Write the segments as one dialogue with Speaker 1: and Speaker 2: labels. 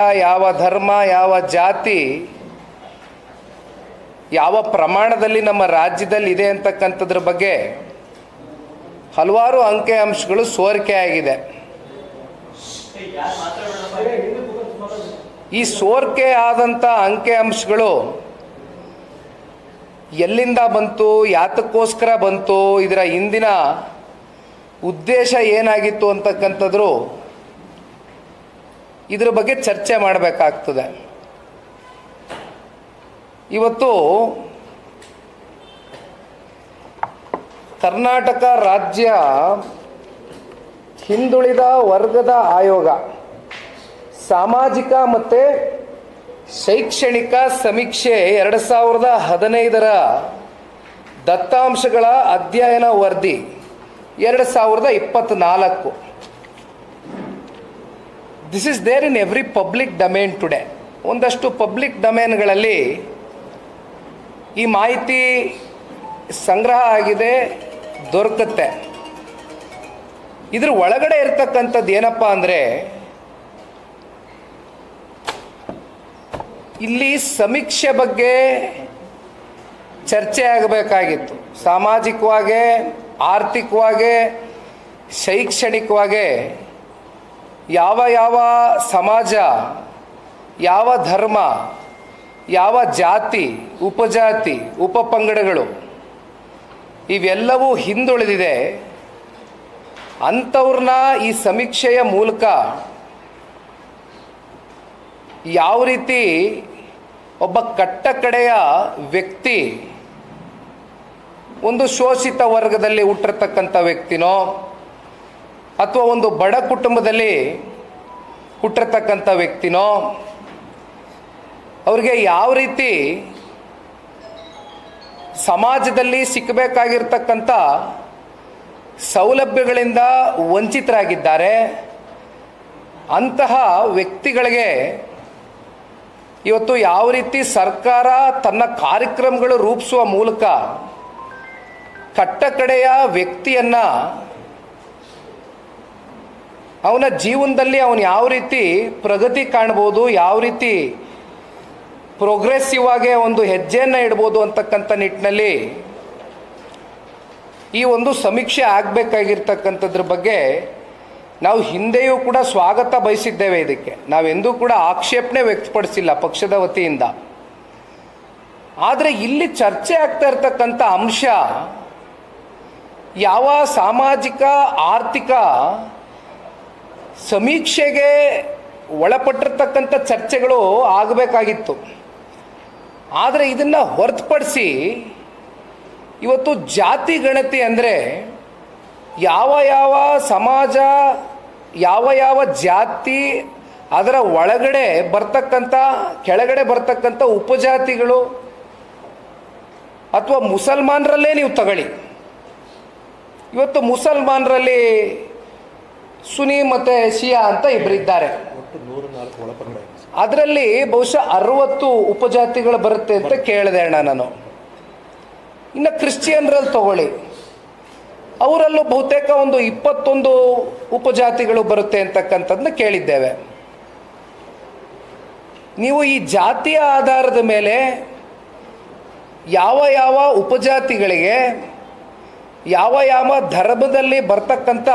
Speaker 1: ಯಾವ ಧರ್ಮ, ಯಾವ ಜಾತಿ, ಯಾವ ಪ್ರಮಾಣದಲ್ಲಿ ನಮ್ಮ ರಾಜ್ಯದಲ್ಲಿ ಇದೆ ಅಂತಕ್ಕಂಥದ್ರ ಬಗ್ಗೆ ಹಲವಾರು ಅಂಕೆ ಅಂಶಗಳು ಸೋರಿಕೆ ಆಗಿದೆ. ಈ ಸೋರಿಕೆ ಆದಂಥ ಅಂಕೆ ಅಂಶಗಳು ಎಲ್ಲಿಂದ ಬಂತು, ಯಾತಕ್ಕೋಸ್ಕರ ಬಂತು, ಇದರ ಹಿಂದಿನ ಉದ್ದೇಶ ಏನಾಗಿತ್ತು ಅಂತಕ್ಕಂಥದ್ರು ಇದ್ರ ಬಗ್ಗೆ ಚರ್ಚೆ ಮಾಡಬೇಕಾಗ್ತದೆ. ಇವತ್ತು ಕರ್ನಾಟಕ ರಾಜ್ಯ ಹಿಂದುಳಿದ ವರ್ಗದ ಆಯೋಗ, ಸಾಮಾಜಿಕ ಮತ್ತು ಶೈಕ್ಷಣಿಕ ಸಮೀಕ್ಷೆ ಎರಡು ಸಾವಿರದ ಹದಿನೈದರ ದತ್ತಾಂಶಗಳ ಅಧ್ಯಯನ ವರದಿ ಎರಡು ಸಾವಿರದ ಇಪ್ಪತ್ತ್ನಾಲ್ಕು this is there in every public domain today ಒಂದಷ್ಟು ಪಬ್ಲಿಕ್ ಡೊಮೇನ್ಗಳಲ್ಲಿ ಈ ಮಾಹಿತಿ ಸಂಗ್ರಹ ಆಗಿದೆ, ದೊರಕುತ್ತೆ. ಇದ್ರ ಒಳಗಡೆ ಇರ್ತಕ್ಕಂಥದ್ದು ಏನಪ್ಪ ಅಂದರೆ, ಇಲ್ಲಿ ಸಮೀಕ್ಷೆ ಬಗ್ಗೆ ಚರ್ಚೆ ಆಗಬೇಕಾಗಿತ್ತು. ಸಾಮಾಜಿಕವಾಗಿ, ಆರ್ಥಿಕವಾಗಿ, ಶೈಕ್ಷಣಿಕವಾಗಿ. ಯಾವ ಯಾವ ಸಮಾಜ, ಯಾವ ಧರ್ಮ, ಯಾವ ಜಾತಿ, ಉಪಜಾತಿ, ಉಪಪಂಗಡಗಳು, ಇವೆಲ್ಲವೂ ಹಿಂದುಳಿದಿದೆ. ಅಂಥವ್ರನ್ನ ಈ ಸಮೀಕ್ಷೆಯ ಮೂಲಕ ಯಾವ ರೀತಿ ಒಬ್ಬ ಕಟ್ಟ ಕಡೆಯ ವ್ಯಕ್ತಿ ಒಂದು ಶೋಷಿತ ವರ್ಗದಲ್ಲಿ ಹುಟ್ಟಿರ್ತಕ್ಕಂಥ ವ್ಯಕ್ತಿನೋ ಅಥವಾ ಒಂದು ಬಡ ಕುಟುಂಬದಲ್ಲಿ ಹುಟ್ಟಿರ್ತಕ್ಕಂಥ ವ್ಯಕ್ತಿನೋ, ಅವರಿಗೆ ಯಾವ ರೀತಿ ಸಮಾಜದಲ್ಲಿ ಸಿಕ್ಕಬೇಕಾಗಿರ್ತಕ್ಕಂಥ ಸೌಲಭ್ಯಗಳಿಂದ ವಂಚಿತರಾಗಿದ್ದಾರೆ, ಅಂತಹ ವ್ಯಕ್ತಿಗಳಿಗೆ ಇವತ್ತು ಯಾವ ರೀತಿ ಸರ್ಕಾರ ತನ್ನ ಕಾರ್ಯಕ್ರಮಗಳು ರೂಪಿಸುವ ಮೂಲಕ ಕಟ್ಟಕಡೆಯ ವ್ಯಕ್ತಿಯನ್ನು ಅವನ ಜೀವನದಲ್ಲಿ ಅವನು ಯಾವ ರೀತಿ ಪ್ರಗತಿ ಕಾಣ್ಬೋದು, ಯಾವ ರೀತಿ ಪ್ರೋಗ್ರೆಸಿವ್ ಆಗಿ ಒಂದು ಹೆಜ್ಜೆಯನ್ನು ಇಡ್ಬೋದು ಅಂತಕ್ಕಂಥ ನಿಟ್ಟಿನಲ್ಲಿ ಈ ಒಂದು ಸಮೀಕ್ಷೆ ಆಗಬೇಕಾಗಿರ್ತಕ್ಕಂಥದ್ರ ಬಗ್ಗೆ ನಾವು ಹಿಂದೆಯೂ ಕೂಡ ಸ್ವಾಗತ ಬಯಸಿದ್ದೇವೆ ಇದಕ್ಕೆ. ನಾವೆಂದೂ ಕೂಡ ಆಕ್ಷೇಪಣೆ ವ್ಯಕ್ತಪಡಿಸಿಲ್ಲ ಪಕ್ಷದ ವತಿಯಿಂದ. ಆದರೆ ಇಲ್ಲಿ ಚರ್ಚೆ ಆಗ್ತಾ ಇರ್ತಕ್ಕಂಥ ಅಂಶ ಯಾವ ಸಾಮಾಜಿಕ, ಆರ್ಥಿಕ ಸಮೀಕ್ಷೆಗೆ ಒಳಪಟ್ಟಿರ್ತಕ್ಕಂಥ ಚರ್ಚೆಗಳು ಆಗಬೇಕಾಗಿತ್ತು. ಆದರೆ ಇದನ್ನು ಹೊರತುಪಡಿಸಿ ಇವತ್ತು ಜಾತಿ ಗಣತಿ ಅಂದರೆ ಯಾವ ಯಾವ ಸಮಾಜ, ಯಾವ ಯಾವ ಜಾತಿ, ಅದರ ಒಳಗಡೆ ಬರ್ತಕ್ಕಂಥ, ಕೆಳಗಡೆ ಬರ್ತಕ್ಕಂಥ ಉಪಜಾತಿಗಳು ಅಥವಾ ಮುಸಲ್ಮಾನರಲ್ಲೇ ನೀವು ತಗೊಳ್ಳಿ. ಇವತ್ತು ಮುಸಲ್ಮಾನರಲ್ಲಿ ಸುನಿ ಮತ್ತು ಶಿಯಾ ಅಂತ ಇಬ್ಬರಿದ್ದಾರೆ. ಅದರಲ್ಲಿ ಬಹುಶಃ ಅರವತ್ತು ಉಪಜಾತಿಗಳು ಬರುತ್ತೆ ಅಂತ ಕೇಳಿದೆ ಅಣ್ಣ ನಾನು. ಇನ್ನು ಕ್ರಿಶ್ಚಿಯನ್ರಲ್ಲಿ ತಗೊಳ್ಳಿ. ಅವರಲ್ಲೂ ಬಹುತೇಕ ಒಂದು ಇಪ್ಪತ್ತೊಂದು ಉಪಜಾತಿಗಳು ಬರುತ್ತೆ ಅಂತಕ್ಕಂಥದ್ದನ್ನ ಕೇಳಿದ್ದೇವೆ. ನೀವು ಈ ಜಾತಿಯ ಆಧಾರದ ಮೇಲೆ ಯಾವ ಯಾವ ಉಪಜಾತಿಗಳಿಗೆ ಯಾವ ಯಾವ ಧರ್ಮದಲ್ಲಿ ಬರ್ತಕ್ಕಂಥ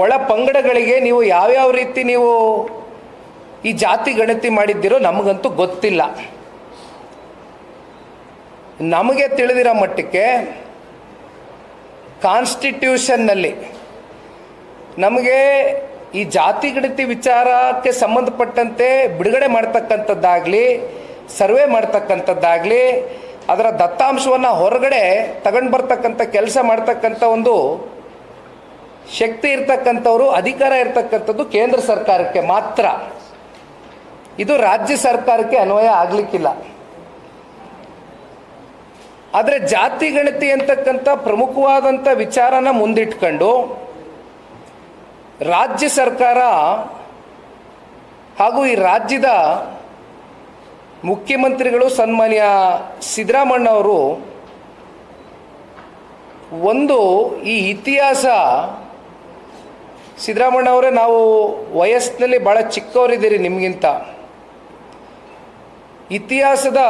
Speaker 1: ಒಳ ಪಂಗಡಗಳಿಗೆ ನೀವು ಯಾವ್ಯಾವ ರೀತಿ ನೀವು ಈ ಜಾತಿ ಗಣತಿ ಮಾಡಿದ್ದೀರೋ ನಮಗಂತೂ ಗೊತ್ತಿಲ್ಲ. ನಮಗೆ ತಿಳಿದಿರೋ ಮಟ್ಟಕ್ಕೆ ಕಾನ್ಸ್ಟಿಟ್ಯೂಷನ್ನಲ್ಲಿ ನಮಗೆ ಈ ಜಾತಿ ಗಣತಿ ವಿಚಾರಕ್ಕೆ ಸಂಬಂಧಪಟ್ಟಂತೆ ಬಿಡುಗಡೆ ಮಾಡ್ತಕ್ಕಂಥದ್ದಾಗಲಿ, ಸರ್ವೆ ಮಾಡ್ತಕ್ಕಂಥದ್ದಾಗಲಿ, ಅದರ ದತ್ತಾಂಶವನ್ನು ಹೊರಗಡೆ ತಗೊಂಡು ಬರ್ತಕ್ಕಂಥ ಕೆಲಸ ಮಾಡ್ತಕ್ಕಂಥ ಒಂದು ಶಕ್ತಿ ಇರ್ತಕ್ಕಂಥವ್ರು, ಅಧಿಕಾರ ಇರ್ತಕ್ಕಂಥದ್ದು ಕೇಂದ್ರ ಸರ್ಕಾರಕ್ಕೆ ಮಾತ್ರ. ಇದು ರಾಜ್ಯ ಸರ್ಕಾರಕ್ಕೆ ಅನ್ವಯ ಆಗಲಿಕ್ಕಿಲ್ಲ. ಆದರೆ ಜಾತಿ ಗಣತಿ ಅಂತಕ್ಕಂಥ ಪ್ರಮುಖವಾದಂಥ ವಿಚಾರನ ಮುಂದಿಟ್ಕೊಂಡು ರಾಜ್ಯ ಸರ್ಕಾರ ಹಾಗೂ ಈ ರಾಜ್ಯದ ಮುಖ್ಯಮಂತ್ರಿಗಳು ಸನ್ಮಾನ್ಯ ಸಿದ್ದರಾಮಣ್ಣವರು ಒಂದು ಈ ಇತಿಹಾಸ ಸಿದ್ದರಾಮಣ್ಣ ಅವರೇ, ನಾವು ವಯಸ್ಸಿನಲ್ಲಿ ಭಾಳ ಚಿಕ್ಕವರಿದ್ದೀರಿ ನಿಮಗಿಂತ. ಇತಿಹಾಸದ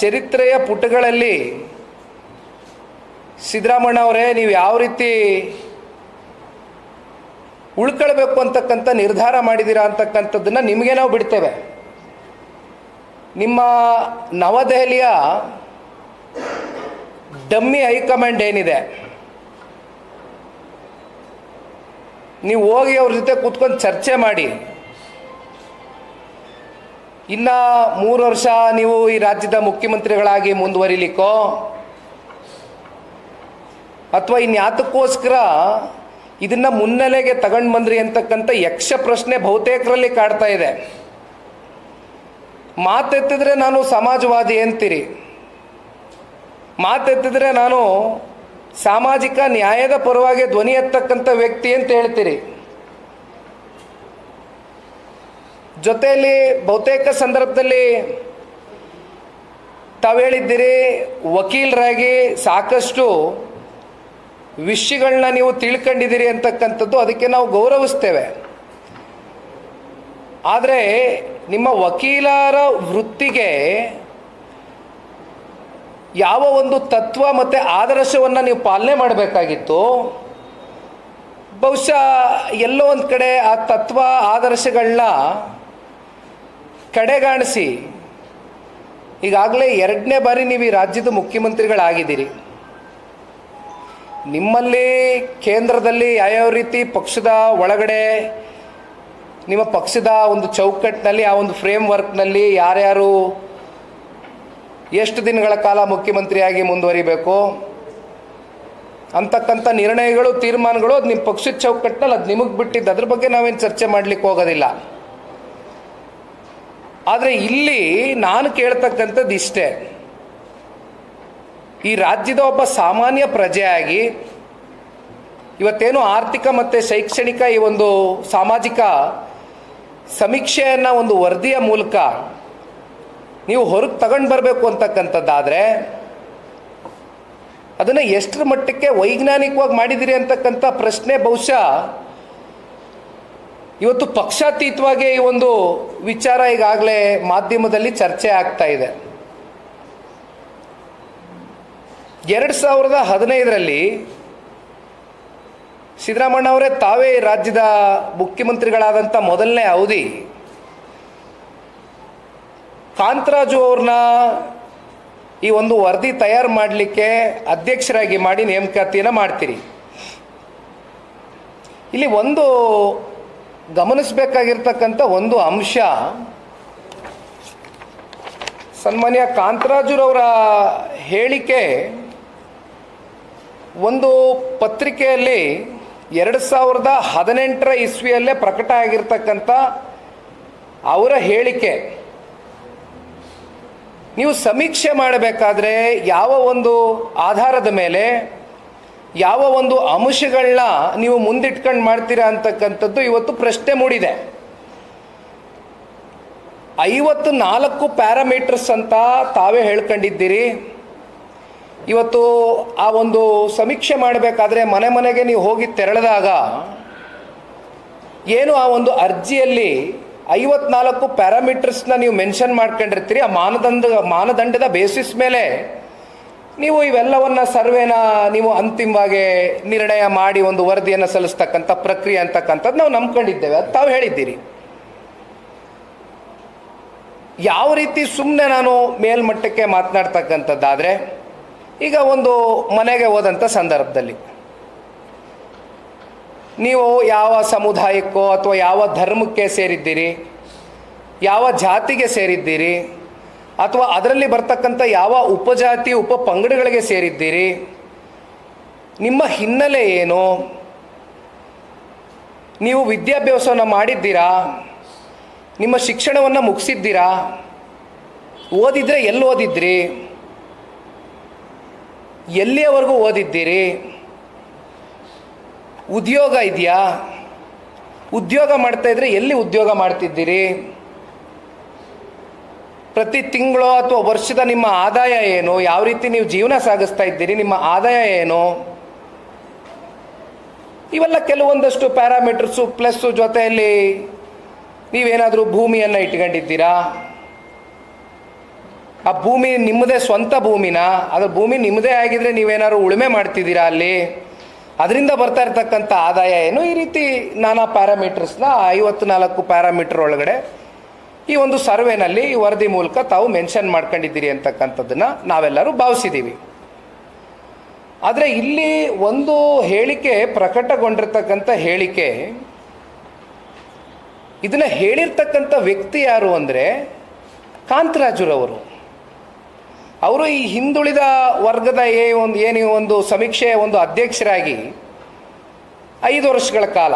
Speaker 1: ಚರಿತ್ರೆಯ ಪುಟಗಳಲ್ಲಿ ಸಿದ್ದರಾಮಣ್ಣ ಅವರೇ, ನೀವು ಯಾವ ರೀತಿ ಉಳ್ಕೊಳ್ಬೇಕು ಅಂತಕ್ಕಂಥ ನಿರ್ಧಾರ ಮಾಡಿದ್ದೀರಾ ಅಂತಕ್ಕಂಥದ್ದನ್ನು ನಿಮಗೆ ನಾವು ಬಿಡ್ತೇವೆ. ನಿಮ್ಮ ನವದೆಹಲಿಯ ಡಮ್ಮಿ ಹೈಕಮಾಂಡ್ ಏನಿದೆ? ನೀವು ಹೋಗಿ ಅವ್ರ ಜೊತೆ ಕೂತ್ಕೊಂಡು ಚರ್ಚೆ ಮಾಡಿ. ಇನ್ನ ಮೂರು ವರ್ಷ ನೀವು ಈ ರಾಜ್ಯದ ಮುಖ್ಯಮಂತ್ರಿಗಳಾಗಿ ಮುಂದುವರಿಲಿಕ್ಕೋ, ಅಥವಾ ಇನ್ಯಾತಕ್ಕೋಸ್ಕರ ಇದನ್ನ ಮುನ್ನೆಲೆಗೆ ತಗೊಂಡು ಬಂದ್ರಿ ಅಂತಕ್ಕಂಥ ಯಕ್ಷ ಪ್ರಶ್ನೆ ಬಹುತೇಕರಲ್ಲಿ ಕಾಡ್ತಾ ಇದೆ. ಮಾತೆತ್ತಿದ್ರೆ ನಾನು ಸಮಾಜವಾದಿ ಅಂತೀರಿ. ಮಾತೆತ್ತಿದ್ರೆ ನಾನು ಸಾಮಾಜಿಕ ನ್ಯಾಯದ ಪರವಾಗಿ ಧ್ವನಿ ಎತ್ತಕ್ಕಂಥ ವ್ಯಕ್ತಿ ಅಂತ ಹೇಳ್ತೀರಿ. ಜೊತೆಯಲ್ಲಿ ಬಹುತೇಕ ಸಂದರ್ಭದಲ್ಲಿ ತಾವು ಹೇಳಿದ್ದೀರಿ, ವಕೀಲರಾಗಿ ಸಾಕಷ್ಟು ವಿಷಯಗಳನ್ನ ನೀವು ತಿಳ್ಕೊಂಡಿದ್ದೀರಿ ಅಂತಕ್ಕಂಥದ್ದು ಅದಕ್ಕೆ ನಾವು ಗೌರವಿಸ್ತೇವೆ. ಆದರೆ ನಿಮ್ಮ ವಕೀಲರ ವೃತ್ತಿಗೆ ಯಾವ ಒಂದು ತತ್ವ ಮತ್ತು ಆದರ್ಶವನ್ನು ನೀವು ಪಾಲನೆ ಮಾಡಬೇಕಾಗಿತ್ತು, ಬಹುಶಃ ಎಲ್ಲೋ ಒಂದು ಕಡೆ ಆ ತತ್ವ ಆದರ್ಶಗಳನ್ನ ಕಡೆಗಾಣಿಸಿ, ಈಗಾಗಲೇ ಎರಡನೇ ಬಾರಿ ನೀವು ಈ ರಾಜ್ಯದ ಮುಖ್ಯಮಂತ್ರಿಗಳಾಗಿದ್ದೀರಿ. ನಿಮ್ಮಲ್ಲಿ ಕೇಂದ್ರದಲ್ಲಿ ಯಾವ್ಯಾವ ರೀತಿ ಪಕ್ಷದ ಒಳಗಡೆ, ನಿಮ್ಮ ಪಕ್ಷದ ಒಂದು ಚೌಕಟ್ಟಿನಲ್ಲಿ, ಆ ಒಂದು ಫ್ರೇಮ್ ವರ್ಕ್ನಲ್ಲಿ ಯಾರ್ಯಾರು ಎಷ್ಟು ದಿನಗಳ ಕಾಲ ಮುಖ್ಯಮಂತ್ರಿಯಾಗಿ ಮುಂದುವರಿಬೇಕು? ಅಂತಕ್ಕಂಥ ನಿರ್ಣಯಗಳು, ತೀರ್ಮಾನಗಳು ಅದು ನಿಮ್ಮ ಪಕ್ಷದ ಚೌಕಟ್ಟಿನಲ್ಲಿ ಅದು ನಿಮಗೆ ಬಿಟ್ಟಿದ್ದು ಅದ್ರ ಬಗ್ಗೆ ನಾವೇನು ಚರ್ಚೆ ಮಾಡಲಿಕ್ಕೆ ಹೋಗೋದಿಲ್ಲ. ಆದರೆ ಇಲ್ಲಿ ನಾನು ಕೇಳ್ತಕ್ಕಂಥದ್ದು ಇಷ್ಟೇ. ಈ ರಾಜ್ಯದ ಒಬ್ಬ ಸಾಮಾನ್ಯ ಪ್ರಜೆಯಾಗಿ ಇವತ್ತೇನು ಆರ್ಥಿಕ ಮತ್ತು ಶೈಕ್ಷಣಿಕ ಈ ಒಂದು ಸಾಮಾಜಿಕ ಸಮೀಕ್ಷೆಯನ್ನು ಒಂದು ವರದಿಯ ಮೂಲಕ ನೀವು ಹೊರಗೆ ತಗೊಂಡು ಬರಬೇಕು ಅಂತಕ್ಕಂಥದ್ದಾದರೆ, ಅದನ್ನು ಎಷ್ಟರ ಮಟ್ಟಕ್ಕೆ ವೈಜ್ಞಾನಿಕವಾಗಿ ಮಾಡಿದಿರಿ ಅಂತಕ್ಕಂಥ ಪ್ರಶ್ನೆ ಬಹುಶಃ ಇವತ್ತು ಪಕ್ಷಾತೀತವಾಗಿ ಈ ಒಂದು ವಿಚಾರ ಈಗಾಗಲೇ ಮಾಧ್ಯಮದಲ್ಲಿ ಚರ್ಚೆ ಆಗ್ತಾ ಇದೆ. ಎರಡು ಸಾವಿರದ ಹದಿನೈದರಲ್ಲಿ ಸಿದ್ದರಾಮಣ್ಣ ಅವರೇ ತಾವೇ ರಾಜ್ಯದ ಮುಖ್ಯಮಂತ್ರಿಗಳಾದಂಥ ಮೊದಲನೇ ಅವಧಿ ಕಾಂತರಾಜು ಅವ್ರನ್ನ ಈ ಒಂದು ವರದಿ ತಯಾರು ಮಾಡಲಿಕ್ಕೆ ಅಧ್ಯಕ್ಷರಾಗಿ ಮಾಡಿ ನೇಮಕಾತಿಯನ್ನು ಮಾಡ್ತೀರಿ. ಇಲ್ಲಿ ಒಂದು ಗಮನಿಸಬೇಕಾಗಿರ್ತಕ್ಕಂಥ ಒಂದು ಅಂಶ, ಸನ್ಮಾನ್ಯ ಕಾಂತರಾಜುರವರ ಹೇಳಿಕೆ ಒಂದು ಪತ್ರಿಕೆಯಲ್ಲಿ ಎರಡು ಸಾವಿರದ ಹದಿನೆಂಟರ ಇಸ್ವಿಯಲ್ಲೇ ಪ್ರಕಟ ಆಗಿರ್ತಕ್ಕಂಥ ಅವರ ಹೇಳಿಕೆ. ನೀವು ಸಮೀಕ್ಷೆ ಮಾಡಬೇಕಾದ್ರೆ ಯಾವ ಒಂದು ಆಧಾರದ ಮೇಲೆ, ಯಾವ ಒಂದು ಅಂಶಗಳನ್ನ ನೀವು ಮುಂದಿಟ್ಕೊಂಡು ಮಾಡ್ತೀರಾ ಅಂತಕ್ಕಂಥದ್ದು ಇವತ್ತು ಪ್ರಶ್ನೆ ಮೂಡಿದೆ. ಐವತ್ತು ನಾಲ್ಕು ಪ್ಯಾರಾಮೀಟರ್ಸ್ ಅಂತ ತಾವೇ ಹೇಳ್ಕೊಂಡಿದ್ದೀರಿ. ಇವತ್ತು ಆ ಒಂದು ಸಮೀಕ್ಷೆ ಮಾಡಬೇಕಾದ್ರೆ ಮನೆ ಮನೆಗೆ ನೀವು ಹೋಗಿ ತೆರಳಿದಾಗ, ಏನು ಆ ಒಂದು ಅರ್ಜಿಯಲ್ಲಿ ಐವತ್ನಾಲ್ಕು ಪ್ಯಾರಾಮೀಟರ್ಸ್ನ ನೀವು ಮೆನ್ಷನ್ ಮಾಡ್ಕೊಂಡಿರ್ತೀರಿ, ಆ ಮಾನದಂಡ, ಮಾನದಂಡದ ಬೇಸಿಸ್ ಮೇಲೆ ನೀವು ಇವೆಲ್ಲವನ್ನ ಸರ್ವೇನ ನೀವು ಅಂತಿಮವಾಗಿ ನಿರ್ಣಯ ಮಾಡಿ ಒಂದು ವರದಿಯನ್ನು ಸಲ್ಲಿಸ್ತಕ್ಕಂಥ ಪ್ರಕ್ರಿಯೆ ಅಂತಕ್ಕಂಥದ್ದು ನಾವು ನಂಬ್ಕೊಂಡಿದ್ದೇವೆ. ಅದು ತಾವು ಹೇಳಿದ್ದೀರಿ. ಯಾವ ರೀತಿ ಸುಮ್ಮನೆ ನಾನು ಮೇಲ್ಮಟ್ಟಕ್ಕೆ ಮಾತನಾಡ್ತಕ್ಕಂಥದ್ದಾದರೆ, ಈಗ ಒಂದು ಮನೆಗೆ ಹೋದಂಥ ಸಂದರ್ಭದಲ್ಲಿ ನೀವು ಯಾವ ಸಮುದಾಯಕ್ಕೋ ಅಥವಾ ಯಾವ ಧರ್ಮಕ್ಕೆ ಸೇರಿದ್ದೀರಿ, ಯಾವ ಜಾತಿಗೆ ಸೇರಿದ್ದೀರಿ, ಅಥವಾ ಅದರಲ್ಲಿ ಬರ್ತಕ್ಕಂಥ ಯಾವ ಉಪಜಾತಿ, ಉಪ ಪಂಗಡಗಳಿಗೆ ಸೇರಿದ್ದೀರಿ, ನಿಮ್ಮ ಹಿನ್ನೆಲೆ ಏನು, ನೀವು ವಿದ್ಯಾಭ್ಯಾಸವನ್ನು ಮಾಡಿದ್ದೀರಾ, ನಿಮ್ಮ ಶಿಕ್ಷಣವನ್ನು ಮುಗಿಸಿದ್ದೀರಾ, ಓದಿದ್ರೆ ಎಲ್ಲಿ ಓದಿದ್ರಿ, ಎಲ್ಲಿಯವರೆಗೂ ಓದಿದ್ದೀರಿ ಉದ್ಯೋಗ ಇದೆಯಾ? ಉದ್ಯೋಗ ಮಾಡ್ತಾ ಇದ್ರೆ ಎಲ್ಲಿ ಉದ್ಯೋಗ ಮಾಡ್ತಿದ್ದೀರಿ? ಪ್ರತಿ ತಿಂಗಳು ಅಥವಾ ವರ್ಷದ ನಿಮ್ಮ ಆದಾಯ ಏನು? ಯಾವ ರೀತಿ ನೀವು ಜೀವನ ಸಾಗಿಸ್ತಾ ಇದ್ದೀರಿ? ನಿಮ್ಮ ಆದಾಯ ಏನು? ಇವೆಲ್ಲ ಕೆಲವೊಂದಷ್ಟು ಪ್ಯಾರಾಮೀಟರ್ಸು ಪ್ಲಸ್ಸು ಜೊತೆಯಲ್ಲಿ ನೀವೇನಾದರೂ ಭೂಮಿಯನ್ನು ಇಟ್ಕೊಂಡಿದ್ದೀರಾ? ಆ ಭೂಮಿ ನಿಮ್ಮದೇ ಸ್ವಂತ ಭೂಮಿನ? ಅದ್ರ ಭೂಮಿ ನಿಮ್ಮದೇ ಆಗಿದ್ರೆ ನೀವೇನಾದ್ರು ಉಳುಮೆ ಮಾಡ್ತಿದ್ದೀರಾ ಅಲ್ಲಿ? ಅದರಿಂದ ಬರ್ತಾ ಇರತಕ್ಕಂಥ ಆದಾಯ ಏನು? ಈ ರೀತಿ ನಾನಾ ಪ್ಯಾರಾಮೀಟರ್ಸ್ನ ಐವತ್ತು ನಾಲ್ಕು ಪ್ಯಾರಾಮೀಟರ್ ಒಳಗಡೆ ಈ ಒಂದು ಸರ್ವೆನಲ್ಲಿ ಈ ವರದಿ ಮೂಲಕ ತಾವು ಮೆನ್ಷನ್ ಮಾಡ್ಕೊಂಡಿದ್ದೀರಿ ಅಂತಕ್ಕಂಥದ್ದನ್ನು ನಾವೆಲ್ಲರೂ ಭಾವಿಸಿದ್ದೀವಿ. ಆದರೆ ಇಲ್ಲಿ ಒಂದು ಹೇಳಿಕೆ ಪ್ರಕಟಗೊಂಡಿರ್ತಕ್ಕಂಥ ಹೇಳಿಕೆ, ಇದನ್ನು ಹೇಳಿರ್ತಕ್ಕಂಥ ವ್ಯಕ್ತಿ ಯಾರು ಅಂದರೆ ಕಾಂತರಾಜುರವರು. ಅವರು ಈ ಹಿಂದುಳಿದ ವರ್ಗದ ಏ ಒಂದು ಏನು ಒಂದು ಸಮೀಕ್ಷೆಯ ಒಂದು ಅಧ್ಯಕ್ಷರಾಗಿ ಐದು ವರ್ಷಗಳ ಕಾಲ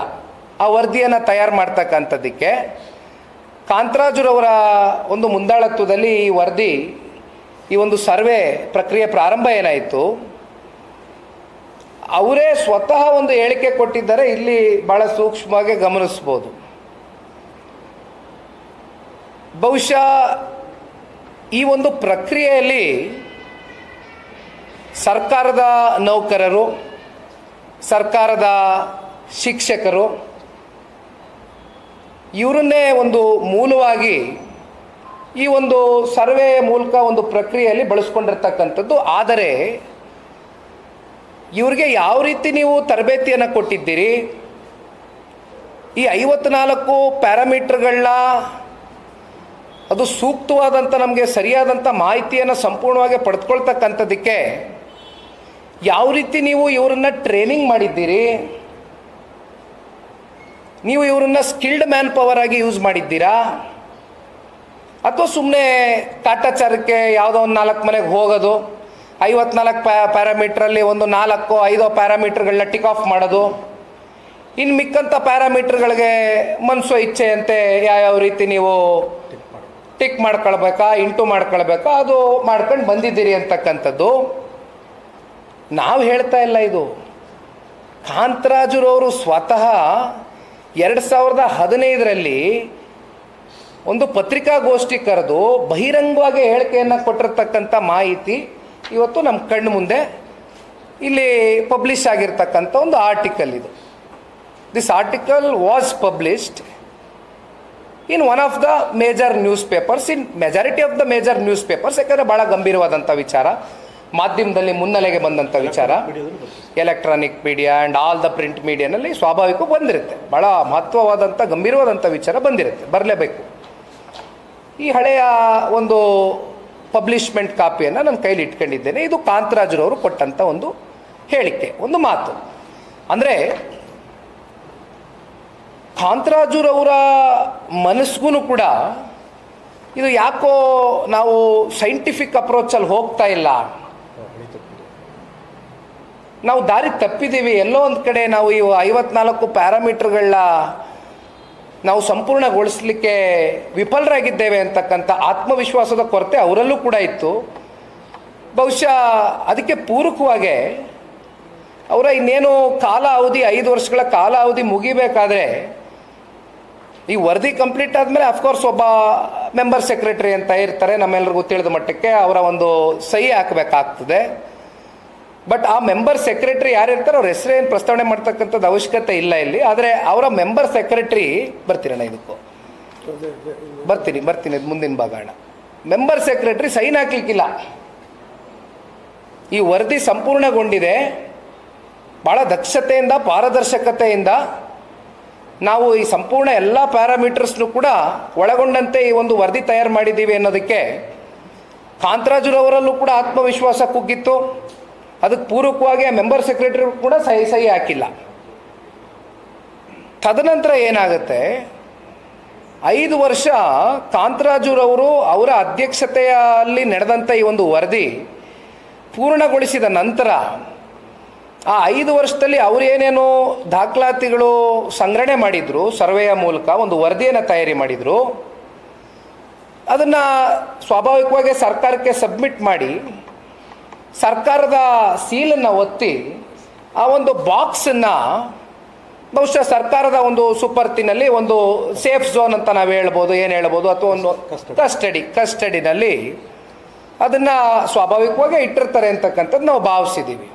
Speaker 1: ಆ ವರದಿಯನ್ನು ತಯಾರು ಮಾಡ್ತಕ್ಕಂಥದ್ದಕ್ಕೆ ಕಾಂತರಾಜುರವರ ಒಂದು ಮುಂದಾಳತ್ವದಲ್ಲಿ ಈ ವರದಿ, ಈ ಒಂದು ಸರ್ವೆ ಪ್ರಕ್ರಿಯೆ ಪ್ರಾರಂಭ ಏನಾಯಿತು? ಅವರೇ ಸ್ವತಃ ಒಂದು ಹೇಳಿಕೆ ಕೊಟ್ಟಿದ್ದಾರೆ ಇಲ್ಲಿ ಭಾಳ ಸೂಕ್ಷ್ಮವಾಗಿ ಗಮನಿಸ್ಬೋದು. ಬಹುಶಃ ಈ ಒಂದು ಪ್ರಕ್ರಿಯೆಯಲ್ಲಿ ಸರ್ಕಾರದ ನೌಕರರು, ಸರ್ಕಾರದ ಶಿಕ್ಷಕರು, ಇವರನ್ನೇ ಒಂದು ಮೂಲವಾಗಿ ಈ ಒಂದು ಸರ್ವೆ ಮೂಲಕ ಒಂದು ಪ್ರಕ್ರಿಯೆಯಲ್ಲಿ ಬಳಸ್ಕೊಂಡಿರ್ತಕ್ಕಂಥದ್ದು. ಆದರೆ ಇವರಿಗೆ ಯಾವ ರೀತಿ ನೀವು ತರಬೇತಿಯನ್ನು ಕೊಟ್ಟಿದ್ದೀರಿ? ಈ ಐವತ್ನಾಲ್ಕು ಪ್ಯಾರಾಮೀಟರ್ಗಳನ್ನ ಅದು ಸೂಕ್ತವಾದಂಥ ನಮಗೆ ಸರಿಯಾದಂಥ ಮಾಹಿತಿಯನ್ನು ಸಂಪೂರ್ಣವಾಗಿ ಪಡೆದುಕೊಳ್ತಕ್ಕಂಥದ್ದಕ್ಕೆ ಯಾವ ರೀತಿ ನೀವು ಇವರನ್ನ ಟ್ರೈನಿಂಗ್ ಮಾಡಿದ್ದೀರಿ? ನೀವು ಇವರನ್ನ ಸ್ಕಿಲ್ಡ್ ಮ್ಯಾನ್ ಪವರ್ ಆಗಿ ಯೂಸ್ ಮಾಡಿದ್ದೀರಾ? ಅಥವಾ ಸುಮ್ಮನೆ ಕಾಟಾಚಾರಕ್ಕೆ ಯಾವುದೋ ಒಂದು ನಾಲ್ಕು ಮನೆಗೆ ಹೋಗೋದು, ಐವತ್ನಾಲ್ಕು ಪ್ಯಾ, ಪ್ಯಾರಾಮೀಟ್ರಲ್ಲಿ ಒಂದು ನಾಲ್ಕು, ಐದೋ ಪ್ಯಾರಾಮೀಟ್ರ್ಗಳನ್ನ ಟಿಕ್ ಆಫ್ ಮಾಡೋದು ಇನ್ನು ಮಿಕ್ಕಂಥ ಪ್ಯಾರಾಮೀಟ್ರ್ಗಳಿಗೆ ಮನಸ್ಸು ಇಚ್ಛೆಯಂತೆ ಯಾವ್ಯಾವ ರೀತಿ ನೀವು
Speaker 2: ಟಿಕ್
Speaker 1: ಮಾಡ್ಕೊಳ್ಬೇಕಾ, ಇಂಟು ಮಾಡ್ಕೊಳ್ಬೇಕಾ, ಅದು ಮಾಡ್ಕೊಂಡು ಬಂದಿದ್ದೀರಿ ಅಂತಕ್ಕಂಥದ್ದು. ನಾವು ಹೇಳ್ತಾ ಇಲ್ಲ ಇದು. ಕಾಂತರಾಜುರವರು ಸ್ವತಃ ಎರಡು ಸಾವಿರದ ಹದಿನೈದರಲ್ಲಿ ಒಂದು ಪತ್ರಿಕಾಗೋಷ್ಠಿ ಕರೆದು ಬಹಿರಂಗವಾಗಿ ಹೇಳಿಕೆಯನ್ನು ಕೊಟ್ಟಿರ್ತಕ್ಕಂಥ ಮಾಹಿತಿ ಇವತ್ತು ನಮ್ಮ ಕಣ್ಣು ಮುಂದೆ ಇಲ್ಲಿ ಪಬ್ಲಿಷ್ ಆಗಿರ್ತಕ್ಕಂಥ ಒಂದು ಆರ್ಟಿಕಲ್ ಇದು. This article was published in one of the major newspapers in majority of the major newspapers ಯಾಕಂದರೆ ಭಾಳ ಗಂಭೀರವಾದಂಥ ವಿಚಾರ, ಮಾಧ್ಯಮದಲ್ಲಿ ಮುನ್ನೆಲೆಗೆ ಬಂದಂಥ ವಿಚಾರ electronic media and all the print ಮೀಡಿಯಾನಲ್ಲಿ ಸ್ವಾಭಾವಿಕ ಬಂದಿರುತ್ತೆ. ಭಾಳ ಮಹತ್ವವಾದಂಥ ಗಂಭೀರವಾದಂಥ ವಿಚಾರ ಬಂದಿರುತ್ತೆ. ಬರಲೇಬೇಕು. ಈ ಹಳೆಯ ಒಂದು ಪಬ್ಲಿಷ್ಮೆಂಟ್ ಕಾಪಿಯನ್ನು ನನ್ನ ಕೈಲಿ ಇಟ್ಕೊಂಡಿದ್ದೇನೆ. ಇದು ಕಾಂತರಾಜರವರು ಕೊಟ್ಟಂಥ ಒಂದು ಹೇಳಿಕೆ, ಒಂದು ಮಾತು. ಅಂದರೆ ಕಾಂತರಾಜುರವರ ಮನಸ್ಗೂ ಕೂಡ ಇದು ಯಾಕೋ ನಾವು ಸೈಂಟಿಫಿಕ್ ಅಪ್ರೋಚಲ್ಲಿ ಹೋಗ್ತಾ ಇಲ್ಲ? ನಾವು ದಾರಿ ತಪ್ಪಿದ್ದೀವಿ ಎಲ್ಲೋ ಒಂದು ಕಡೆ ನಾವು ಈ ಐವತ್ನಾಲ್ಕು ಪ್ಯಾರಾಮೀಟರ್ಗಳನ್ನ ನಾವು ಸಂಪೂರ್ಣಗೊಳಿಸ್ಲಿಕ್ಕೆ ವಿಫಲರಾಗಿದ್ದೇವೆ ಅಂತಕ್ಕಂಥ ಆತ್ಮವಿಶ್ವಾಸದ ಕೊರತೆ ಅವರಲ್ಲೂ ಕೂಡ ಇತ್ತು. ಬಹುಶಃ ಅದಕ್ಕೆ ಪೂರಕವಾಗಿ ಅವರ ಇನ್ನೇನು ಕಾಲ ಅವಧಿ ಐದು ವರ್ಷಗಳ ಕಾಲ ಅವಧಿ ಮುಗಿಬೇಕಾದ್ರೆ ಈ ವರದಿ ಕಂಪ್ಲೀಟ್ ಆದಮೇಲೆ ಅಫ್ಕೋರ್ಸ್ ಒಬ್ಬ ಮೆಂಬರ್ ಸೆಕ್ರೆಟರಿ ಅಂತ ಇರ್ತಾರೆ ನಮ್ಮೆಲ್ಲರಿಗೂ ತಿಳಿದ ಮಟ್ಟಕ್ಕೆ ಅವರ ಒಂದು ಸಹಿ ಹಾಕಬೇಕಾಗ್ತದೆ. ಬಟ್ ಆ ಮೆಂಬರ್ ಸೆಕ್ರೆಟರಿ ಯಾರಿರ್ತಾರೋ ಅವ್ರ ಹೆಸರೇನು ಪ್ರಸ್ತಾವನೆ ಮಾಡ್ತಕ್ಕಂಥದ್ದು ಅವಶ್ಯಕತೆ ಇಲ್ಲ ಇಲ್ಲಿ. ಆದರೆ ಅವರ ಮೆಂಬರ್ ಸೆಕ್ರೆಟರಿ ಬರ್ತೀರಣ್ಣ ಇದಕ್ಕೂ. ಬರ್ತೀನಿ ಬರ್ತೀನಿ ಮುಂದಿನ ಭಾಗ ಅಣ್ಣ ಮೆಂಬರ್ ಸೆಕ್ರೆಟರಿ ಸೈನ್ ಹಾಕ್ಲಿಕ್ಕಿಲ್ಲ. ಈ ವರದಿ ಸಂಪೂರ್ಣಗೊಂಡಿದೆ. ಭಾಳ ದಕ್ಷತೆಯಿಂದ, ಪಾರದರ್ಶಕತೆಯಿಂದ ನಾವು ಈ ಸಂಪೂರ್ಣ ಎಲ್ಲ ಪ್ಯಾರಾಮೀಟರ್ಸ್ನು ಕೂಡ ಒಳಗೊಂಡಂತೆ ಈ ಒಂದು ವರದಿ ತಯಾರು ಮಾಡಿದ್ದೀವಿ ಅನ್ನೋದಕ್ಕೆ ಕಾಂತರಾಜುರವರಲ್ಲೂ ಕೂಡ ಆತ್ಮವಿಶ್ವಾಸ ಕುಗ್ಗಿತ್ತು. ಅದಕ್ಕೆ ಪೂರಕವಾಗಿ ಆ ಮೆಂಬರ್ ಸೆಕ್ರೆಟರಿ ಕೂಡ ಸಹಿ ಸಹಿ ಹಾಕಿಲ್ಲ. ತದನಂತರ ಏನಾಗುತ್ತೆ? ಐದು ವರ್ಷ ಕಾಂತರಾಜುರವರು ಅವರ ಅಧ್ಯಕ್ಷತೆಯಲ್ಲಿ ನಡೆದಂಥ ಈ ಒಂದು ವರದಿ ಪೂರ್ಣಗೊಳಿಸಿದ ನಂತರ ಆ ಐದು ವರ್ಷದಲ್ಲಿ ಅವರು ಏನೇನು ದಾಖಲಾತಿಗಳು ಸಂಗ್ರಹಣೆ ಮಾಡಿದ್ರು ಸರ್ವೆಯ ಮೂಲಕ ಒಂದು ವರದಿಯನ್ನು ತಯಾರಿ ಮಾಡಿದರು ಅದನ್ನು ಸ್ವಾಭಾವಿಕವಾಗಿ ಸರ್ಕಾರಕ್ಕೆ ಸಬ್ಮಿಟ್ ಮಾಡಿ ಸರ್ಕಾರದ ಸೀಲನ್ನು ಒತ್ತಿ ಆ ಒಂದು ಬಾಕ್ಸನ್ನು ಬಹುಶಃ ಸರ್ಕಾರದ ಒಂದು ಸುಪರ್ತಿನಲ್ಲಿ ಒಂದು ಸೇಫ್ ಝೋನ್ ಅಂತ ನಾವು ಹೇಳ್ಬೋದು ಏನು ಹೇಳ್ಬೋದು ಅಥವಾ ಒಂದು. ಕಸ್ಟಡಿ ಕಸ್ಟಡಿನಲ್ಲಿ ಅದನ್ನು ಸ್ವಾಭಾವಿಕವಾಗಿ ಇಟ್ಟಿರ್ತಾರೆ ಅಂತಕ್ಕಂಥದ್ದು ನಾವು ಭಾವಿಸಿದ್ದೀವಿ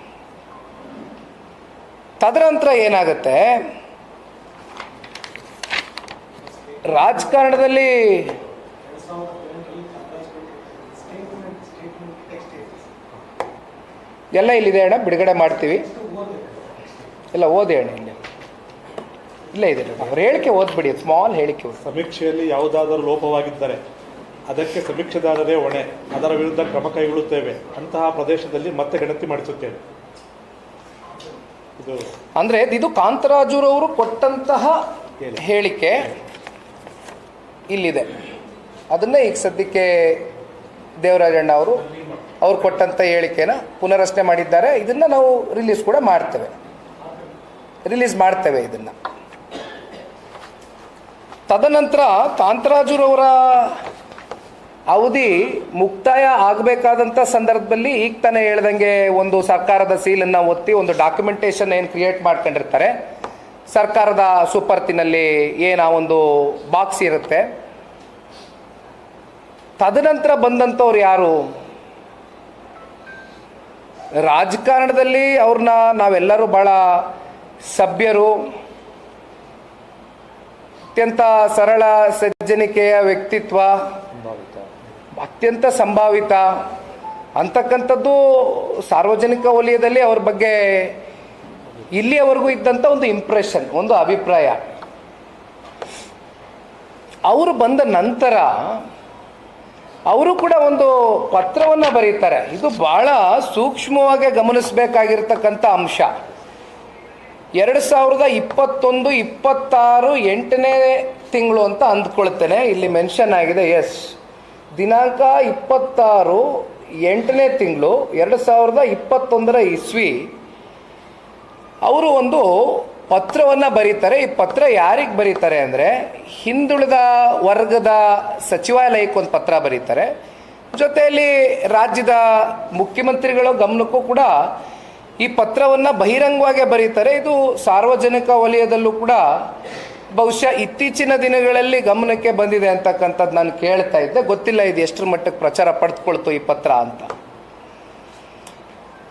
Speaker 1: ತದನಂತರ ಏನಾಗುತ್ತೆ? ರಾಜಕಾರಣದಲ್ಲಿ ಎಲ್ಲ ಇಲ್ಲಿದೆ ಅಣ್ಣ, ಬಿಡುಗಡೆ ಮಾಡ್ತೀವಿ. ಇಲ್ಲ, ಓದಿ ಅಣ್ಣ ಇಲ್ಲಿ. ಇಲ್ಲ ಇದೆ ಅವ್ರ ಹೇಳಿಕೆ ಓದ್ಬಿಡಿ ಸ್ಮಾಲ್ ಹೇಳಿಕೆ
Speaker 2: ಸಮೀಕ್ಷೆಯಲ್ಲಿ ಯಾವುದಾದರೂ ಲೋಪವಾಗಿದ್ದರೆ ಅದಕ್ಕೆ ಸಮೀಕ್ಷೆದಾರರೇ ಹೊಣೆ, ಅದರ ವಿರುದ್ಧ ಕ್ರಮ ಕೈಗೊಳ್ಳುತ್ತೇವೆ. ಅಂತಹ ಪ್ರದೇಶದಲ್ಲಿ ಮತ್ತೆ ಗಣತಿ ಮಾಡಿಸುತ್ತೇವೆ.
Speaker 1: ಅಂದ್ರೆ ಇದು ಕಾಂತರಾಜುರವರು ಕೊಟ್ಟಂತಹ ಹೇಳಿಕೆ. ಇಲ್ಲಿದೆ. ಅದನ್ನೇ ಈಗ ಸದ್ಯಕ್ಕೆ ದೇವರಾಜಣ್ಣ ಅವರು ಅವ್ರು ಕೊಟ್ಟಂಥ ಹೇಳಿಕೆನ ಪುನರಚನೆ ಮಾಡಿದ್ದಾರೆ. ಇದನ್ನ ನಾವು ರಿಲೀಸ್ ಕೂಡ ಮಾಡ್ತೇವೆ. ರಿಲೀಸ್ ಮಾಡ್ತೇವೆ ಇದನ್ನ. ತದನಂತರ ಕಾಂತರಾಜುರವರ ಅವಧಿ ಮುಕ್ತಾಯ ಆಗಬೇಕಾದಂಥ ಸಂದರ್ಭದಲ್ಲಿ ಈಗ ತಾನೇ ಹೇಳ್ದಂಗೆ ಒಂದು ಸರ್ಕಾರದ ಸೀಲನ್ನು ಒತ್ತಿ ಒಂದು ಡಾಕ್ಯುಮೆಂಟೇಶನ್ ಏನು ಕ್ರಿಯೇಟ್ ಮಾಡ್ಕೊಂಡಿರ್ತಾರೆ. ಸರ್ಕಾರದ ಸುಪರ್ತಿನಲ್ಲಿ ಏನ ಒಂದು ಬಾಕ್ಸ್ ಇರುತ್ತೆ. ತದನಂತರ ಬಂದಂಥವ್ರು ಯಾರು? ರಾಜಕಾರಣದಲ್ಲಿ ಅವ್ರನ್ನ ನಾವೆಲ್ಲರೂ ಭಾಳ ಸಭ್ಯರು. ಅತ್ಯಂತ ಸರಳ, ಸಜ್ಜನಿಕೆಯ ವ್ಯಕ್ತಿತ್ವ. ಅತ್ಯಂತ ಸಂಭಾವಿತ ಅಂತಕ್ಕಂಥದ್ದು ಸಾರ್ವಜನಿಕ ವಲಯದಲ್ಲಿ ಅವ್ರ ಬಗ್ಗೆ ಇಲ್ಲಿಯವರೆಗೂ ಇದ್ದಂಥ ಒಂದು ಇಂಪ್ರೆಷನ್ ಒಂದು ಅಭಿಪ್ರಾಯ. ಅವರು ಬಂದ ನಂತರ ಅವರು ಕೂಡ ಒಂದು ಪತ್ರವನ್ನು ಬರೀತಾರೆ. ಇದು ಬಹಳ ಸೂಕ್ಷ್ಮವಾಗಿ ಗಮನಿಸಬೇಕಾಗಿರ್ತಕ್ಕಂಥ ಅಂಶ. ಎರಡು ಸಾವಿರದ ಇಪ್ಪತ್ತೊಂದು, ಇಪ್ಪತ್ತಾರು, ಎಂಟನೇ ತಿಂಗಳು ಅಂತ ಅಂದ್ಕೊಳ್ತೇನೆ. ಇಲ್ಲಿ ಮೆನ್ಷನ್ ಆಗಿದೆ ಎಸ್ ದಿನಾಂಕ ಇಪ್ಪತ್ತಾರು ಎಂಟನೇ ತಿಂಗಳು ಎರಡು ಸಾವಿರದ ಇಪ್ಪತ್ತೊಂದರ ಇಸ್ವಿ. ಅವರು ಒಂದು ಪತ್ರವನ್ನು ಬರೀತಾರೆ. ಈ ಪತ್ರ ಯಾರಿಗೆ ಬರೀತಾರೆ ಅಂದರೆ ಹಿಂದುಳಿದ ವರ್ಗದ ಸಚಿವಾಲಯಕ್ಕೆ ಒಂದು ಪತ್ರ ಬರೀತಾರೆ. ಜೊತೆಯಲ್ಲಿ ರಾಜ್ಯದ ಮುಖ್ಯಮಂತ್ರಿಗಳ ಗಮನಕ್ಕೂ ಕೂಡ ಈ ಪತ್ರವನ್ನು ಬಹಿರಂಗವಾಗಿ ಬರೀತಾರೆ. ಇದು ಸಾರ್ವಜನಿಕ ವಲಯದಲ್ಲೂ ಕೂಡ ಬಹುಶಃ ಇತ್ತೀಚಿನ ದಿನಗಳಲ್ಲಿ ಗಮನಕ್ಕೆ ಬಂದಿದೆ ಅಂತಕ್ಕಂಥದ್ದು ನಾನು ಕೇಳ್ತಾ ಇದ್ದೆ. ಗೊತ್ತಿಲ್ಲ ಇದು ಎಷ್ಟರ ಮಟ್ಟಕ್ಕೆ ಪ್ರಚಾರ ಪಡೆದುಕೊಳ್ತು ಈ ಪತ್ರ ಅಂತ.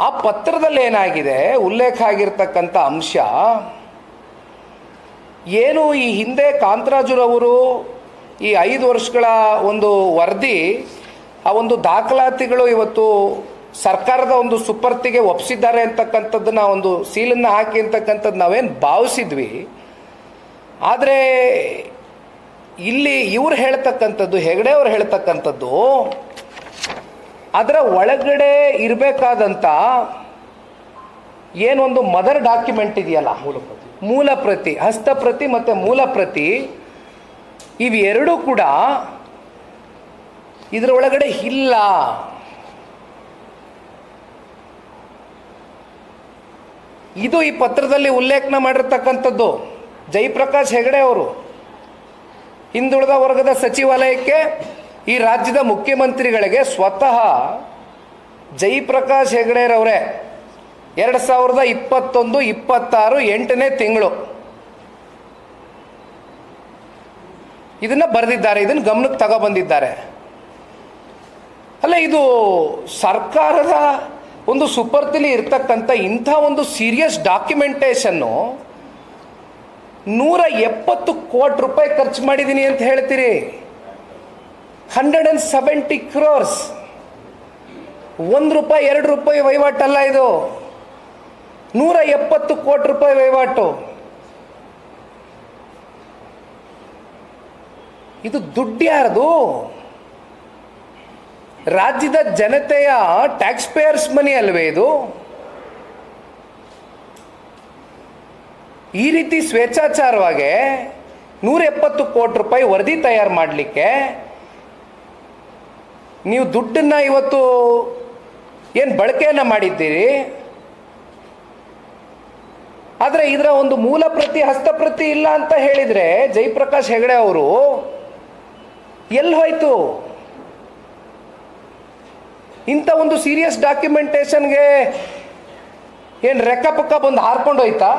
Speaker 1: ಆ ಪತ್ರದಲ್ಲಿ ಏನಾಗಿದೆ? ಉಲ್ಲೇಖ ಆಗಿರ್ತಕ್ಕಂಥ ಅಂಶ, ಏನು ಈ ಹಿಂದೆ ಕಾಂತರಾಜುರವರು ಈ ಐದು ವರ್ಷಗಳ ಒಂದು ವರದಿ, ಆ ಒಂದು ದಾಖಲಾತಿಗಳು ಇವತ್ತು ಸರ್ಕಾರದ ಒಂದು ಸುಪರ್ತಿಗೆ ಒಪ್ಪಿಸಿದ್ದಾರೆ ಅಂತಕ್ಕಂಥದ್ದನ್ನ, ಒಂದು ಸೀಲನ್ನು ಹಾಕಿ ಅಂತಕ್ಕಂಥದ್ದು ನಾವೇನು ಭಾವಿಸಿದ್ವಿ. ಆದರೆ ಇಲ್ಲಿ ಇವ್ರು ಹೇಳ್ತಕ್ಕಂಥದ್ದು, ಹೆಗಡೆ ಅವ್ರು ಹೇಳ್ತಕ್ಕಂಥದ್ದು, ಅದರ ಒಳಗಡೆ ಇರಬೇಕಾದಂಥ ಏನೊಂದು ಮದರ್ ಡಾಕ್ಯುಮೆಂಟ್ ಇದೆಯಲ್ಲ? ಮೂಲ ಪ್ರತಿ ಹಸ್ತಪ್ರತಿ ಮತ್ತು ಮೂಲ ಪ್ರತಿ, ಇವೆರಡೂ ಕೂಡ ಇದರ ಒಳಗಡೆ ಇಲ್ಲ. ಇದು ಈ ಪತ್ರದಲ್ಲಿ ಉಲ್ಲೇಖನ ಮಾಡಿರ್ತಕ್ಕಂಥದ್ದು. ಜಯಪ್ರಕಾಶ್ ಹೆಗಡೆ ಅವರು, ಹಿಂದುಳಿದ ವರ್ಗದ ಸಚಿವಾಲಯಕ್ಕೆ ಈ ರಾಜ್ಯದ ಮುಖ್ಯಮಂತ್ರಿಗಳಿಗೆ ಸ್ವತಃ ಜಯಪ್ರಕಾಶ್ ಹೆಗಡೆರವರೇ ಎರಡು ಸಾವಿರದ ಇಪ್ಪತ್ತೊಂದು, ಇಪ್ಪತ್ತಾರು, ಎಂಟನೇ ತಿಂಗಳು. ಇದನ್ನ ಬರೆದಿದ್ದಾರೆ, ಇದನ್ನು ಗಮನಕ್ಕೆ ತಗೊಬಂದಿದ್ದಾರೆ. ಅಲ್ಲ, ಇದು ಸರ್ಕಾರದ ಒಂದು ಸುಪರ್ತಿಲಿ ಇರ್ತಕ್ಕಂಥ ಇಂಥ ಒಂದು ಸೀರಿಯಸ್ ಡಾಕ್ಯುಮೆಂಟೇಶನ್ನು ನೂರ ಎಪ್ಪತ್ತು ಕೋಟಿ ರೂಪಾಯಿ ಖರ್ಚು ಮಾಡಿದ್ದೀನಿ ಅಂತ ಹೇಳ್ತೀರಿ. ಹಂಡ್ರೆಡ್ ಆ್ಯಂಡ್ ಸೆವೆಂಟಿ ಕ್ರೋರ್ಸ್ ಒಂದು ರೂಪಾಯಿ, ಎರಡು ರೂಪಾಯಿ ವಹಿವಾಟಲ್ಲ ಇದು. ನೂರ ಎಪ್ಪತ್ತು ಕೋಟಿ ರೂಪಾಯಿ ವಹಿವಾಟು. ಇದು ದುಡ್ಡು ಯಾರದು? ರಾಜ್ಯದ ಜನತೆಯ ಟ್ಯಾಕ್ಸ್ ಪೇಯರ್ಸ್ ಮನಿ ಅಲ್ವೇ ಇದು? ಈ ರೀತಿ ಸ್ವೇಚ್ಛಾಚಾರವಾಗಿ ನೂರ ಎಪ್ಪತ್ತು ಕೋಟಿ ರೂಪಾಯಿ ವರದಿ ತಯಾರು ಮಾಡಲಿಕ್ಕೆ ನೀವು ದುಡ್ಡನ್ನ ಇವತ್ತು ಏನು ಬಳಕೆಯನ್ನು ಮಾಡಿದ್ದೀರಿ? ಆದರೆ ಇದರ ಒಂದು ಮೂಲ ಪ್ರತಿ ಹಸ್ತಪ್ರತಿ ಇಲ್ಲ ಅಂತ ಹೇಳಿದರೆ ಜಯಪ್ರಕಾಶ್ ಹೆಗಡೆ ಅವರು ಎಲ್ಲಿ ಹೋಯ್ತು? ಇಂಥ ಒಂದು ಸೀರಿಯಸ್ ಡಾಕ್ಯುಮೆಂಟೇಶನ್ಗೆ ಏನು ರೆಕ್ಕ ಪಕ್ಕ ಬಂದು ಹಾರ್ಕೊಂಡು ಹೋಯ್ತಾ?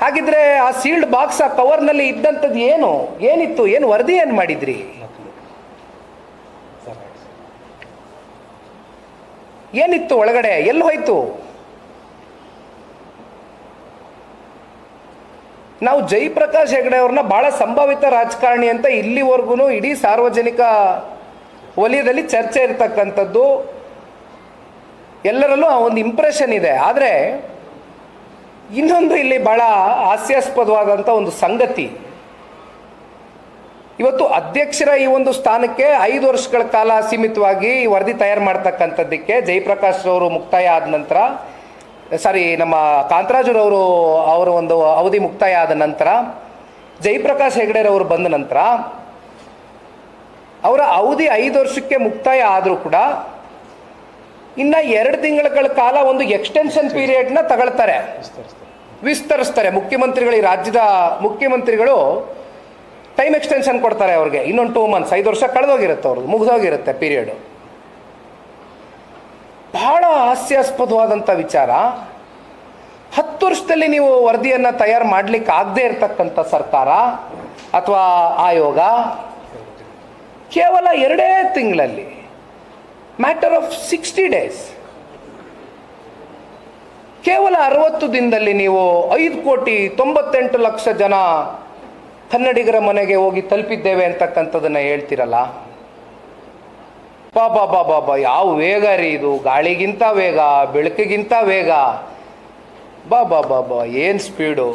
Speaker 1: ಹಾಗಿದ್ರೆ ಆ ಸೀಲ್ಡ್ ಬಾಕ್ಸ್ ಆ ಕವರ್ನಲ್ಲಿ ಇದ್ದಂಥದ್ದು ಏನು? ಏನಿತ್ತು? ಏನು ವರದಿ ಏನು ಮಾಡಿದ್ರಿ? ಏನಿತ್ತು ಒಳಗಡೆ? ಎಲ್ಲಿ ಹೋಯ್ತು? ನಾವು ಜಯಪ್ರಕಾಶ್ ಹೆಗಡೆ ಅವ್ರನ್ನ ಬಹಳ ಸಂಭಾವಿತ ರಾಜಕಾರಣಿ ಅಂತ ಇಲ್ಲಿವರೆಗೂ ಇಡೀ ಸಾರ್ವಜನಿಕ ವಲಯದಲ್ಲಿ ಚರ್ಚೆ ಇರತಕ್ಕಂಥದ್ದು. ಎಲ್ಲರಲ್ಲೂ ಒಂದು ಇಂಪ್ರೆಷನ್ ಇದೆ. ಆದರೆ ಇನ್ನೊಂದು ಇಲ್ಲಿ ಬಹಳ ಹಾಸ್ಯಾಸ್ಪದವಾದಂಥ ಒಂದು ಸಂಗತಿ. ಇವತ್ತು ಅಧ್ಯಕ್ಷರ ಈ ಒಂದು ಸ್ಥಾನಕ್ಕೆ ಐದು ವರ್ಷಗಳ ಕಾಲ ಸೀಮಿತವಾಗಿ ವರದಿ ತಯಾರು ಮಾಡ್ತಕ್ಕಂಥದ್ದಕ್ಕೆ ಜಯಪ್ರಕಾಶ್ ಅವರು ಮುಕ್ತಾಯ ಆದ ನಂತರ, ಸಾರಿ, ನಮ್ಮ ಕಾಂತರಾಜುರವರು ಅವರ ಒಂದು ಅವಧಿ ಮುಕ್ತಾಯ ಆದ ನಂತರ, ಜಯಪ್ರಕಾಶ್ ಹೆಗಡೆರವರು ಬಂದ ನಂತರ, ಅವರ ಅವಧಿ ಐದು ವರ್ಷಕ್ಕೆ ಮುಕ್ತಾಯ ಆದರೂ ಕೂಡ ಇನ್ನ ಎರಡು ತಿಂಗಳ ಕಾಲ ಒಂದು ಎಕ್ಸ್ಟೆನ್ಷನ್ ಪೀರಿಯಡ್ನ ತಗೊಳ್ತಾರೆ. ವಿಸ್ತರಿಸ್ತಾರೆ. ಮುಖ್ಯಮಂತ್ರಿಗಳು ಈ ರಾಜ್ಯದ ಮುಖ್ಯಮಂತ್ರಿಗಳು ಟೈಮ್ ಎಕ್ಸ್ಟೆನ್ಷನ್ ಕೊಡ್ತಾರೆ ಅವ್ರಿಗೆ. ಇನ್ನೊಂದು ಟೂ ಮಂತ್ಸ್ ಐದು ವರ್ಷ ಕಳೆದೋಗಿರುತ್ತೆ ಅವ್ರದ್ದು, ಮುಗಿದೋಗಿರುತ್ತೆ ಪೀರಿಯಡ್ ಬಹಳ ಹಾಸ್ಯಾಸ್ಪದವಾದಂಥ ವಿಚಾರ. ಹತ್ತು ವರ್ಷದಲ್ಲಿ ನೀವು ವರದಿಯನ್ನು ತಯಾರು ಮಾಡಲಿಕ್ಕೆ ಆಗದೆ ಇರತಕ್ಕಂಥ ಸರ್ಕಾರ ಅಥವಾ ಆಯೋಗ ಕೇವಲ ಎರಡೇ ತಿಂಗಳಲ್ಲಿ ಮ್ಯಾಟರ್ ಆಫ್ ಸಿಕ್ಸ್ಟಿ ಡೇಸ್ ಕೇವಲ ಅರವತ್ತು ದಿನದಲ್ಲಿ ನೀವು ಐದು ಕೋಟಿ ತೊಂಬತ್ತೆಂಟು ಲಕ್ಷ ಜನ ಕನ್ನಡಿಗರ ಮನೆಗೆ ಹೋಗಿ ತಲುಪಿದ್ದೇವೆ ಅಂತಕ್ಕಂಥದ್ದನ್ನು ಹೇಳ್ತಿರಲ್ಲ? ಬಾಬಾ ಬಾಬಾ ಬಾ ಯಾವ ವೇಗ ರೀ ಇದು? ಗಾಳಿಗಿಂತ ವೇಗ, ಬೆಳಕಿಗಿಂತ ವೇಗ. ಬಾ ಬಾ ಬಾ ಬಾ, ಏನು ಸ್ಪೀಡು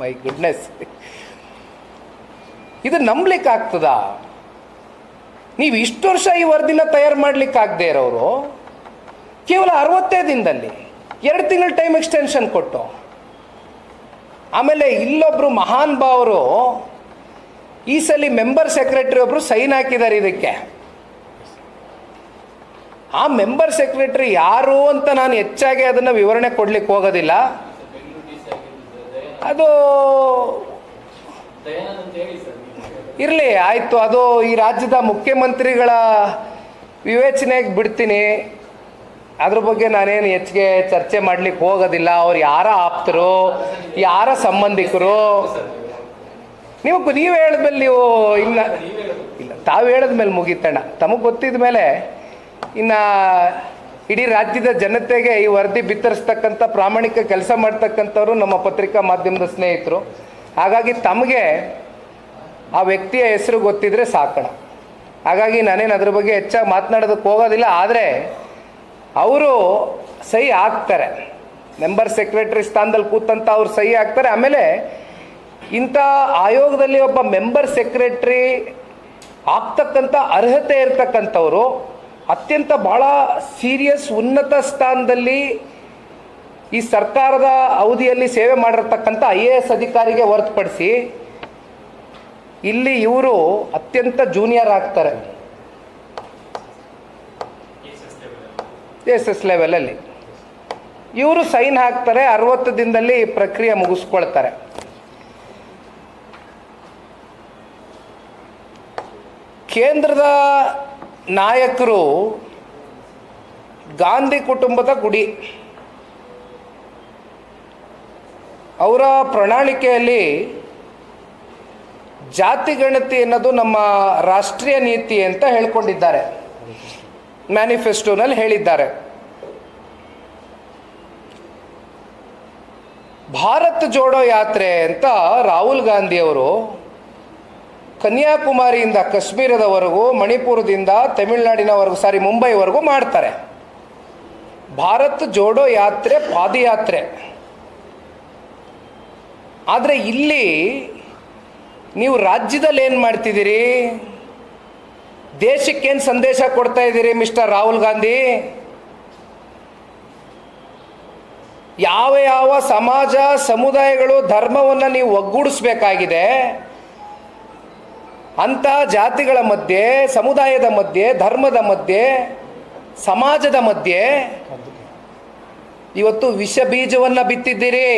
Speaker 1: ಮೈ ಗುಡ್ನೆಸ್ ಇದು ನಂಬ್ಲಿಕ್ಕೆ ಆಗ್ತದಾ ನೀವು ಇಷ್ಟು ವರ್ಷ ಈ ವರದಿನ ತಯಾರು ಮಾಡಲಿಕ್ಕಾಗದೇ ಆಗದೆ ಇರೋರು ಕೇವಲ ಅರವತ್ತೇ ದಿನದಲ್ಲಿ ಎರಡು ತಿಂಗಳ ಟೈಮ್ ಎಕ್ಸ್ಟೆನ್ಷನ್ ಕೊಟ್ಟು ಆಮೇಲೆ ಇಲ್ಲೊಬ್ಬರು ಮಹಾನ್ ಭಾವರು ಈ ಸಲ ಮೆಂಬರ್ ಸೆಕ್ರೆಟರಿ ಒಬ್ರು ಸೈನ್ ಹಾಕಿದ್ದಾರೆ ಇದಕ್ಕೆ. ಆ ಮೆಂಬರ್ ಸೆಕ್ರೆಟರಿ ಯಾರು ಅಂತ ನಾನು ಹೆಚ್ಚಾಗಿ ಅದನ್ನು ವಿವರಣೆ ಕೊಡ್ಲಿಕ್ಕೆ ಹೋಗೋದಿಲ್ಲ. ಅದು ಇರಲಿ, ಆಯಿತು. ಅದು ಈ ರಾಜ್ಯದ ಮುಖ್ಯಮಂತ್ರಿಗಳ ವಿವೇಚನೆಗೆ ಬಿಡ್ತೀನಿ. ಅದ್ರ ಬಗ್ಗೆ ನಾನೇನು ಹೆಚ್ಚಿಗೆ ಚರ್ಚೆ ಮಾಡ್ಲಿಕ್ಕೆ ಹೋಗೋದಿಲ್ಲ. ಅವ್ರು ಯಾರ ಆಪ್ತರು, ಯಾರ ಸಂಬಂಧಿಕರು? ನೀವು ನೀವು ಹೇಳಿದ್ಮೇಲೆ ನೀವು ಇಲ್ಲ ಇಲ್ಲ, ತಾವು ಹೇಳಿದ್ಮೇಲೆ ಮುಗೀತಣ್ಣ. ತಮಗೆ ಗೊತ್ತಿದ ಮೇಲೆ ಇನ್ನು ಇಡೀ ರಾಜ್ಯದ ಜನತೆಗೆ ಈ ವರದಿ ಬಿತ್ತರಿಸ್ತಕ್ಕಂಥ ಪ್ರಾಮಾಣಿಕ ಕೆಲಸ ಮಾಡ್ತಕ್ಕಂಥವ್ರು ನಮ್ಮ ಪತ್ರಿಕಾ ಮಾಧ್ಯಮದ ಸ್ನೇಹಿತರು. ಹಾಗಾಗಿ ತಮಗೆ ಆ ವ್ಯಕ್ತಿಯ ಹೆಸರು ಗೊತ್ತಿದ್ರೆ ಸಾಕಣ. ಹಾಗಾಗಿ ನಾನೇನು ಅದ್ರ ಬಗ್ಗೆ ಹೆಚ್ಚಾಗಿ ಮಾತನಾಡೋದಕ್ಕೆ ಹೋಗೋದಿಲ್ಲ, ಆದರೆ ಅವರು ಸಹಿ ಹಾಕ್ತಾರೆ. ಮೆಂಬರ್ ಸೆಕ್ರೆಟರಿ ಸ್ಥಾನದಲ್ಲಿ ಕೂತಂತ ಅವ್ರು ಸಹಿ ಹಾಕ್ತಾರೆ. ಆಮೇಲೆ ಇಂಥ ಆಯೋಗದಲ್ಲಿ ಒಬ್ಬ ಮೆಂಬರ್ ಸೆಕ್ರೆಟ್ರಿ ಆಗ್ತಕ್ಕಂಥ ಅರ್ಹತೆ ಇರತಕ್ಕಂಥವರು ಅತ್ಯಂತ ಭಾಳ ಸೀರಿಯಸ್ ಉನ್ನತ ಸ್ಥಾನದಲ್ಲಿ ಈ ಸರ್ಕಾರದ ಅವಧಿಯಲ್ಲಿ ಸೇವೆ ಮಾಡಿರ್ತಕ್ಕಂಥ ಐ ಎ ಎಸ್ ಅಧಿಕಾರಿಗೆ ಹೊರತುಪಡಿಸಿ ಇಲ್ಲಿ ಇವರು ಅತ್ಯಂತ ಜೂನಿಯರ್ ಆಗ್ತಾರೆ. ಎಸ್ ಎಸ್ ಲೆವೆಲಲ್ಲಿ ಇವರು ಸೈನ್ ಹಾಕ್ತಾರೆ, ಅರವತ್ತು ದಿನದಲ್ಲಿ ಪ್ರಕ್ರಿಯೆ ಮುಗಿಸ್ಕೊಳ್ತಾರೆ. ಕೇಂದ್ರದ ನಾಯಕರು ಗಾಂಧಿ ಕುಟುಂಬದ ಗುಡಿ. ಅವರ ಪ್ರಣಾಳಿಕೆಯಲ್ಲಿ ಜಾತಿ ಗಣತಿ ಅನ್ನೋದು ನಮ್ಮ ರಾಷ್ಟ್ರೀಯ ನೀತಿ ಅಂತ ಹೇಳ್ಕೊಂಡಿದ್ದಾರೆ. ಮ್ಯಾನಿಫೆಸ್ಟೋನಲ್ಲಿ ಹೇಳಿದ್ದಾರೆ. ಭಾರತ್ ಜೋಡೋ ಯಾತ್ರೆ ಅಂತ ರಾಹುಲ್ ಗಾಂಧಿ ಅವರು ಕನ್ಯಾಕುಮಾರಿಯಿಂದ ಕಾಶ್ಮೀರದವರೆಗೂ, ಮಣಿಪುರದಿಂದ ತಮಿಳುನಾಡಿನವರೆಗೂ, ಸಾರಿ ಮುಂಬೈವರೆಗೂ ಮಾಡ್ತಾರೆ. ಭಾರತ್ ಜೋಡೋ ಯಾತ್ರೆ ಪಾದಯಾತ್ರೆ. ಆದರೆ ಇಲ್ಲಿ ನೀವು ರಾಜ್ಯದಲ್ಲಿ ಏನು ಮಾಡ್ತಿದ್ದೀರಿ? ದೇಶಕ್ಕೇನು ಸಂದೇಶ ಕೊಡ್ತಾ ಇದ್ದೀರಿ ಮಿಸ್ಟರ್ ರಾಹುಲ್ ಗಾಂಧಿ? ಯಾವ ಯಾವ ಸಮಾಜ, ಸಮುದಾಯಗಳು ಧರ್ಮವನ್ನು ನೀವು ಒಗ್ಗೂಡಿಸ್ಬೇಕಾಗಿದೆ ಅಂಥ ಜಾತಿಗಳ ಮಧ್ಯೆ, ಸಮುದಾಯದ ಮಧ್ಯೆ, ಧರ್ಮದ ಮಧ್ಯೆ, ಸಮಾಜದ ಮಧ್ಯೆ, ಇವತ್ತು ವಿಷ ಬೀಜವನ್ನು ಬಿತ್ತಿದ್ದೀರಿ.